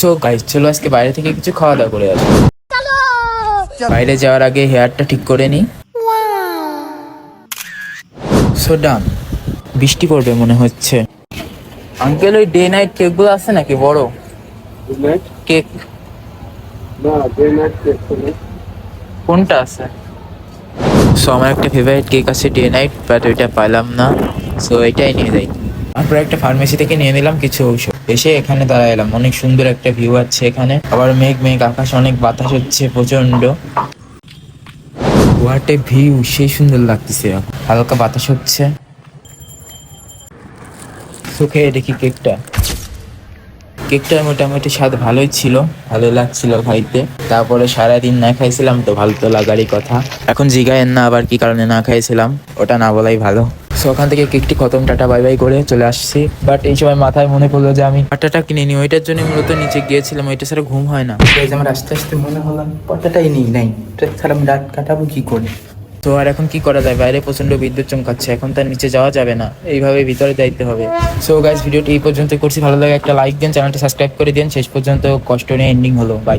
So guys চলো আজকে বাইরে থেকে কিছু খাওয়া দাওয়া করে আসব বাইরে যাওয়ার আগে হেয়ারটা ঠিক করে নিই। সো ডান বৃষ্টি পড়বে মনে হচ্ছে। আঙ্কেল ওই ডে নাইট কেকগুলো আছে নাকি? বড়। কেক কোনটা আছে? সো আমার একটা ফেভারিট কেক আছে ডে নাইট বাট ওইটা পাইলাম না। সো এটাই নিয়ে যাই। তারপর একটা ফার্মেসি থেকে নিয়ে নিলাম কিছু ঔষধ। এসে এখানে দাঁড়া এলাম। অনেক সুন্দর একটা ভিউ আছে এখানে। আবার মেঘ মেঘ, আকাশ, অনেক বাতাস হচ্ছে প্রচণ্ড হোয়াটে ভিউ সেই সুন্দর লাগতেছে। হালকা বাতাস হচ্ছে। সুখে দেখি কেকটা কেকটার মোটামুটি স্বাদ ভালোই ছিল ভালো লাগছিল খাইতে। তারপরে সারাদিন না খাইছিলাম তো ভালো তো লাগারই কথা। এখন জিগায়েন না আবার কি কারণে না খাইছিলাম, ওটা না বলাই ভালো। সো ওখান থেকে কেকটি খতম, টাটা, বাই বাই করে চলে আসছি। বাট এই সময় মাথায় মনে পড়ল যে আমি পাটাটা কিনে নিই, ওইটার জন্য মূলত নিচে গিয়েছিলাম, ওইটা ছাড়া ঘুম হয় না। আমার আস্তে আস্তে মনে হলো, পটাটাই নেই, নাই। ছাড়া আমি রাত কাটাবো কি করে? তো আর এখন কি করা যায়? বাইরে প্রচণ্ড বিদ্যুৎ চমকাচ্ছে, এখন তার নিচে যাওয়া যাবে না। এইভাবে ভিতরে যাইতে হবে। সো গাইজ ভিডিওটি এই পর্যন্ত করছি। ভালো লাগে একটা লাইক দেন, চ্যানেলটা সাবস্ক্রাইব করে দিন। শেষ পর্যন্ত কষ্ট নিয়ে এন্ডিং হলো। বাই.